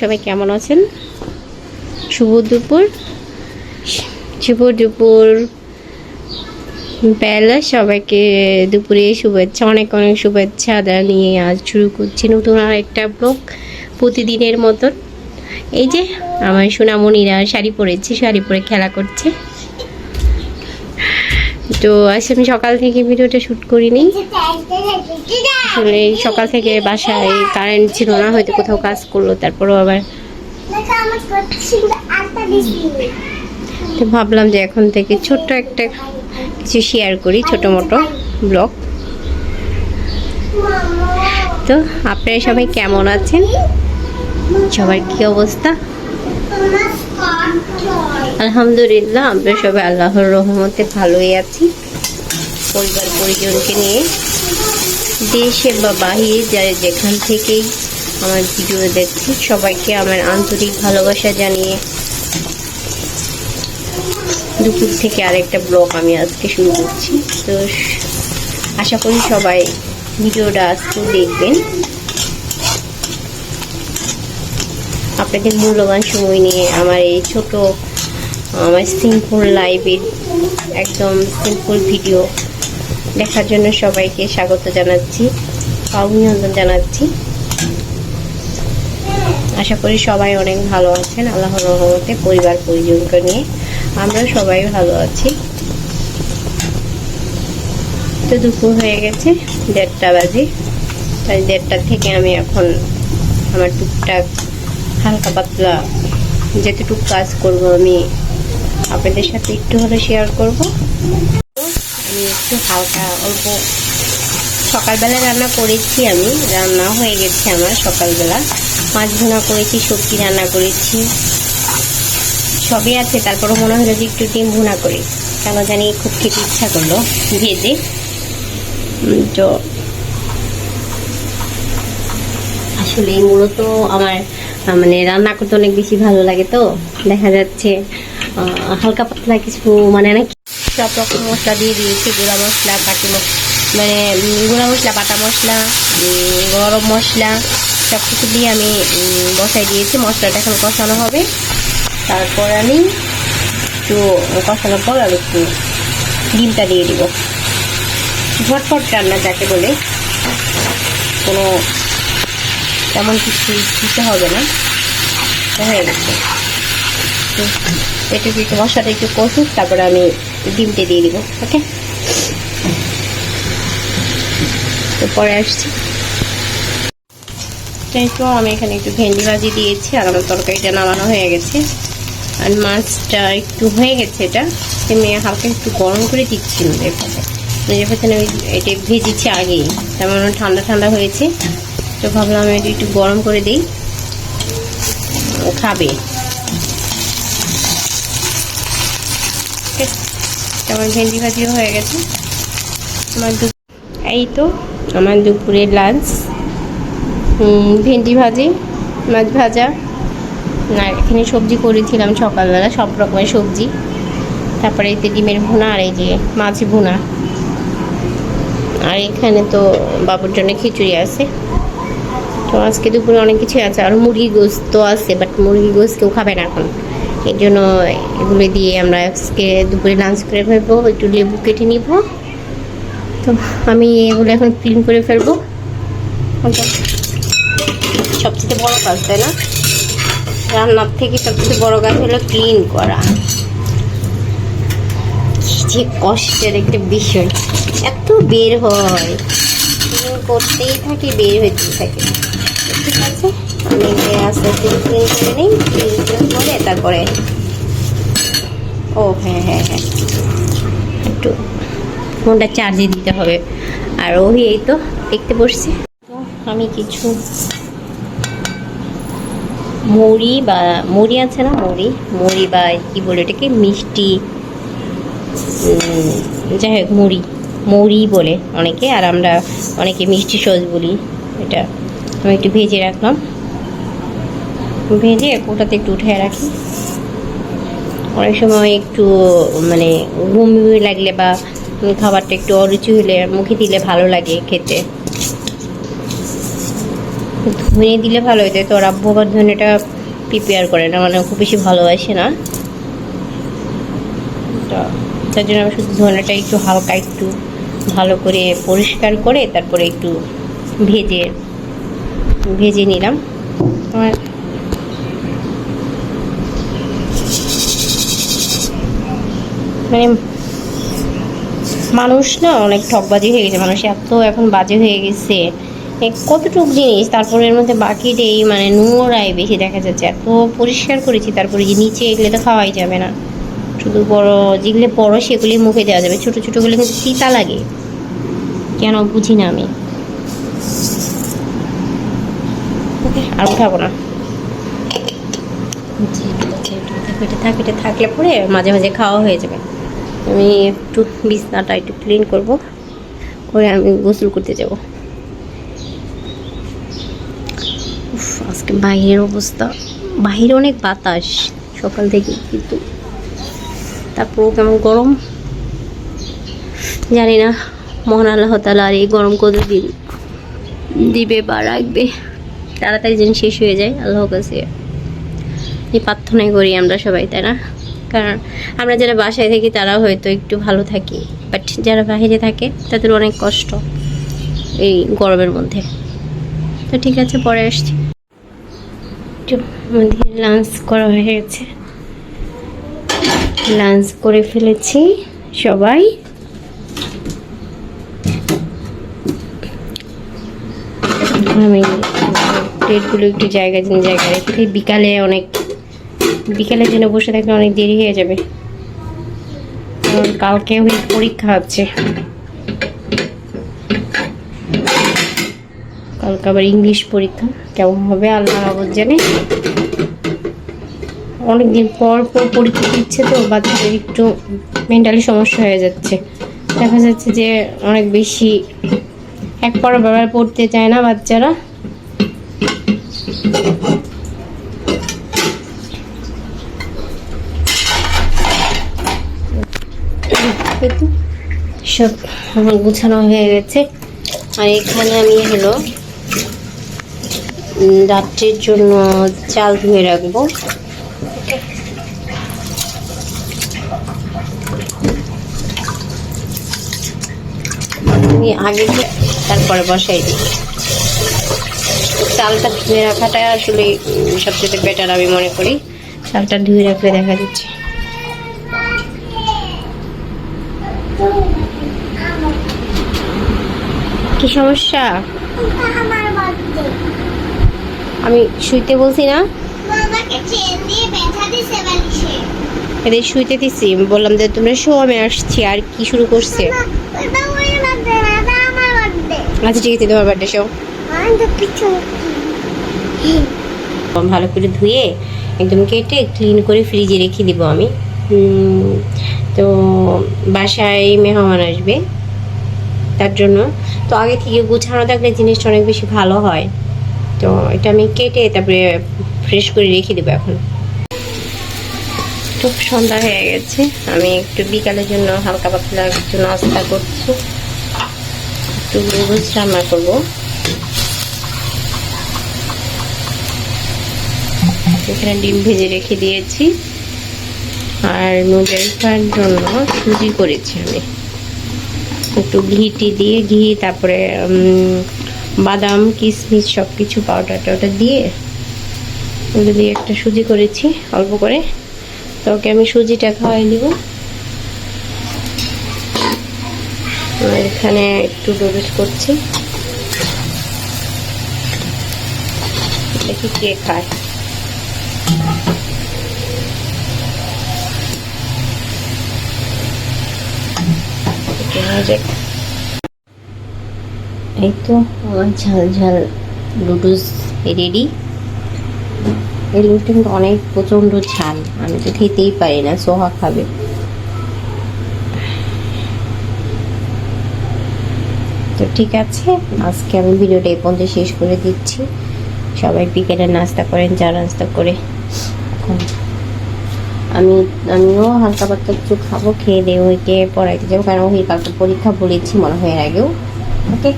সবাই কেমন আছেন? শুভ দুপুর। শুভ দুপুর। বেলা সবাইকে দুপুরে শুভেচ্ছা, অনেক অনেক শুভেচ্ছা নিয়ে আজ শুরু করছি নতুন আর একটা ব্লগ প্রতিদিনের মতন। এই যে আমার সোনামণিরা শাড়ি পরেছে, শাড়ি পরে খেলা করছে। তো আজ আমি সকাল থেকে ভিডিওটা শ্যুট করিনি। আসলে সকাল থেকে বাসায় কারেন্ট ছিল না, হয়তো কোথাও কাজ করল, তারপরও আবার তো ভাবলাম যে এখন থেকে ছোট্ট একটা কিছু শেয়ার করি, ছোটো মোটো ব্লগ তো আপনারা সবাই কেমন আছেন? সবার কি অবস্থা? আলহামদুলিল্লাহ, আমরা সবাই আল্লাহর রহমতে ভালোই আছি। পরিবার পরিজনকে নিয়ে দেশে বা বাহিরে যারা যেখান থেকেই আমার ভিডিও দেখছি, সবাইকে আমার আন্তরিক ভালোবাসা জানিয়ে দুপুর থেকে আরেকটা ব্লগ আমি আজকে শুরু করছি। তো আশা করি সবাই ভিডিওটা আজকে দেখবেন। আপনাদের মূল্যবান সময় নিয়ে আমার এই ছোট, আমার সিম্পল লাইভের একদম সিম্পল ভিডিও দেখার জন্য সবাইকে স্বাগত জানাচ্ছি, অভিনন্দন জানাচ্ছি। আশা করি সবাই অনেক ভালো আছেন, আল্লাহর রহমতে পরিবার পরিজনকে নিয়ে আমরা সবাই ভালো আছি। তো দুপুর হয়ে গেছে, দেড়টা বাজে। তাই দেড়টা থেকে আমি এখন আমার টুকটাক হালকা পাতলা যেতটুকু কাজ করব আমি আপনাদের সাথে একটু হলে শেয়ার করব। আমি একটু হালকা অল্প সকালবেলা রান্না করেছি আমি। রান্না হয়ে গেছে আমার সকালবেলা। মাছ ভুনা করেছি, সবজি রান্না করেছি। সবই আছে তারপরে মনে হলো যে একটু ডিম ভুনা করি। কেন জানি খুব খেতে ইচ্ছা করল ভেজে। তো আসলে মূলত আমার মানে রান্না করতে অনেক বেশি ভালো লাগে তো। দেখা যাচ্ছে হালকা পাতলা কিছু মানে অনেক সব রকম মশলা দিয়ে দিয়েছি, গুঁড়া মশলা, বাটি মানে গুঁড়া মশলা, বাটা মশলা গরম মশলা সব কিছু দিয়ে আমি বসাই দিয়েছি। মশলাটা এখন কষানো হবে। তারপর আমি একটু কষানোর পর আর একটু ডিমটা দিয়ে দিব। ঝটপট রান্না যাকে বলে। কোনো তেমন কিছু দিতে হবে না। হয়ে গেছে। এটা একটু মশলাটা একটু কষুক, তারপরে আমি ডিমটা দিয়ে দিব, ওকে? তো পরে আসছি। তো আমি এখানে একটু ভেন্ডি ভাজি দিয়েছি, আর আমার তরকারিটা নামানো হয়ে গেছে। আর মাছটা একটু হয়ে গেছে এটা। আমি হালকা একটু গরম করে দিচ্ছি এভাবে। যেভাবে আমি এটা ভেজেছি আগেই। তার মানে ঠান্ডা ঠান্ডা হয়েছে। তো ভাবলাম এটা একটু গরম করে দিই। খাবে। আমার ভেন্ডি ভাজিও হয়ে গেছে। আমার এই তো, আমার দুপুরের লাঞ্চ ভেন্ডি ভাজি, মাছ ভাজা। আর এখানে সবজি করেছিলাম সকালবেলা, সব রকমের সবজি। তারপরে এতে ডিমের ভুনা আর এই যে মাছ ভুনা। আর এখানে তো বাবুর জন্য খিচুড়ি আছে। তো আজকে দুপুরে অনেক কিছুই আছে। আর মুরগি গোস্ত আছে বাট মুরগি গোস্ত কেউ খাবে না এখন। এর জন্য এগুলো দিয়ে আমরা আজকে দুপুরে লাঞ্চ করে ফেলব, একটু লেবু কেটে নিব। তো আমি এগুলো এখন ক্লিন করে ফেলব। সবচেয়ে বড় কাজ, তাই না? রান্নার থেকে সবচেয়ে বড় কাজ হলো ক্লিন করা। যে কষ্টের একটা বিষয়। এত বের হয়। করতেই থাকি, বের হইতেই থাকে। ঠিক আছে? আমি আস্তে আস্তে ক্লিন করে নিই ক্লিন করে তারপরে ও হ্যাঁ হ্যাঁ হ্যাঁ। একটু ফোনটা চার্জে দিতে হবে। আর ওই এই তো, দেখতে বসছে। আমি কিছু মুড়ি বা, মুড়ি আছে না মুড়ি? মুড়ি বা কি বলে এটাকে মিষ্টি যাই হোক, মুড়ি। মুড়ি বলে অনেকে, আর আমরা অনেকে মিষ্টি সস বলি। এটা আমি একটু ভেজে রাখলাম। ভেজে ওটাতে একটু উঠে রাখি। অনেক সময় একটু মানে বমি বমি লাগলে বা খাবারটা একটু অরুচি হলে মুখে দিলে ভালো লাগে খেতে। ধনে দিলে ভালো হতো তো আব্বু আবার ধনেটা প্রিপেয়ার করে না মানে খুব বেশি ভালোবাসে না। তার জন্য আমি শুধু ধনেটা একটু হালকা একটু ভালো করে পরিষ্কার করে তারপরে একটু ভেজে ভেজে নিলাম। আমার মানে মানুষ না অনেক ঠকবাজি হয়ে গেছে। মানুষ এত এখন বাজে হয়ে গেছে। কতটুক জিনিস, তারপরে এর মধ্যে বাকিটাই মানে নোংরাই বেশি দেখা যাচ্ছে। এত পরিষ্কার করেছি, তারপরে যে নিচে এগুলো তো খাওয়াই যাবে না। শুধু বড় যেগুলো বড় সেগুলি মুখে দেওয়া যাবে। ছোটো ছোটোগুলো কিন্তু তিতা লাগে। কেন বুঝি না আমি। আর উঠাবো না। এটা থাক এটা থাকলে পরে মাঝে মাঝে খাওয়া হয়ে যাবে। আমি একটু বিছনাটা একটু ক্লিন করব, করে আমি গোসল করতে যাব। আজকে বাইরের অবস্থা। বাইরে অনেক বাতাস, সকাল থেকে কিন্তু। তারপরেও কেমন গরম? জানি না। মহান আল্লাহ তালা আর এই গরম কতদিন দিবে বা রাখবে। তাড়াতাড়ি যেন শেষ হয়ে যায়, আল্লাহ কাছে এই প্রার্থনাই করি আমরা সবাই, তাই না? কারণ আমরা যারা বাসায় থাকি তারা হয়তো একটু ভালো থাকি বাট যারা বাইরে থাকে তাদের অনেক কষ্ট এই গরমের মধ্যে। তো ঠিক আছে, পরে আসছি। আমাদের লাঞ্চ করা হয়ে গেছে লাঞ্চ করে ফেলেছি সবাই। আমি প্লেটগুলো একটু জায়গা জায়গায় রেখে বিকালে অনেক বিকালের জন্য বসে থাকলে অনেক দেরি হয়ে যাবে। কালকে ওই পরীক্ষা আছে কালকে আবার ইংলিশ পরীক্ষা। কেমন হবে আল্লাহ আবদ জানে। অনেকদিন পর পর পরীক্ষা দিচ্ছে তো, বাচ্চাদের একটু মেন্টালি সমস্যা হয়ে যাচ্ছে। দেখা যাচ্ছে যে অনেক বেশি এক পর পড়তে চায় না বাচ্চারা। সব আমার গুছানো হয়ে গেছে। আর এখানে আমি হলো রাত্রির জন্য চাল ধুয়ে রাখব। আমি আগে তারপরে বসাই দিই। চালটা ধুয়ে রাখাটা আসলে সবচেয়ে বেটার আমি মনে করি। চালটা ধুয়ে রাখলে দেখা যাচ্ছে। কি সমস্যা? আমি শুইতে বলছি না? এদের শুইতে দিছি। বললাম যে তোমরা শো, আমি আসছি। আর কি শুরু করছে? আচ্ছা ঠিক আছে, তোমার বার্থডে শো ভালো করে ধুয়ে একদম কেটে ক্লিন করে ফ্রিজে রেখে দিব আমি। তো বাসায় মেহমান আসবে তার জন্য। তো আগে থেকে গুছানো থাকলে জিনিসটা অনেক বেশি ভালো হয়। তো এটা আমি কেটে তারপরে ফ্রেশ করে রেখে দেবো এখন। খুব সন্ধ্যা হয়ে গেছে। আমি একটু বিকালের জন্য হালকা পাতলা একটু নাস্তা করছি। একটু নুডলস রান্না করব। এখানে ডিম ভেজে রেখে দিয়েছি। আর নুডলসটার জন্য সুজি করেছি আমি। একটু ঘিটি দিয়ে ঘি, তারপরে বাদাম কিশমিশ সব কিছু পাউডার টাউডার দিয়ে ওগুলো দিয়ে একটা সুজি করেছি অল্প করে। তো ওকে আমি সুজিটা খাওয়াই দিব এখানে একটু নুডলস করছি। দেখি কে খায়। যাক এই তো আমার ঝাল ঝাল নুডলস রেডি এই নুডলসটা কিন্তু অনেক প্রচণ্ড ঝাল, আমি তো খেতেই পারি না, সোহা খাবে। তো ঠিক আছে, আজকে আমি ভিডিওটা এই পর্যন্ত শেষ করে দিচ্ছি। সবাই বিকেলে নাস্তা করেন চা নাস্তা করে। এখন আমি, আমিও হালকা পাতলা কিছু খাব, খেয়ে দিয়ে ওইকে পড়াইতে যাব, কারণ ওই কালকে পরীক্ষা বলেছি, মনে হয় আগেও। ওকে?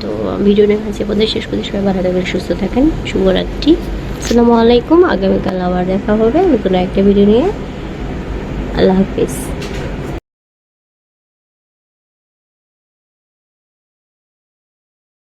তো ভিডিও নিয়ে হয়েছে পর্যন্ত শেষ করতে সবাই ভালো থাকবেন, সুস্থ থাকেন। শুভরাত্রি। আসসালামু আলাইকুম। আগামীকাল আবার দেখা হবে নতুন একটা ভিডিও নিয়ে। আল্লাহ হাফিজ।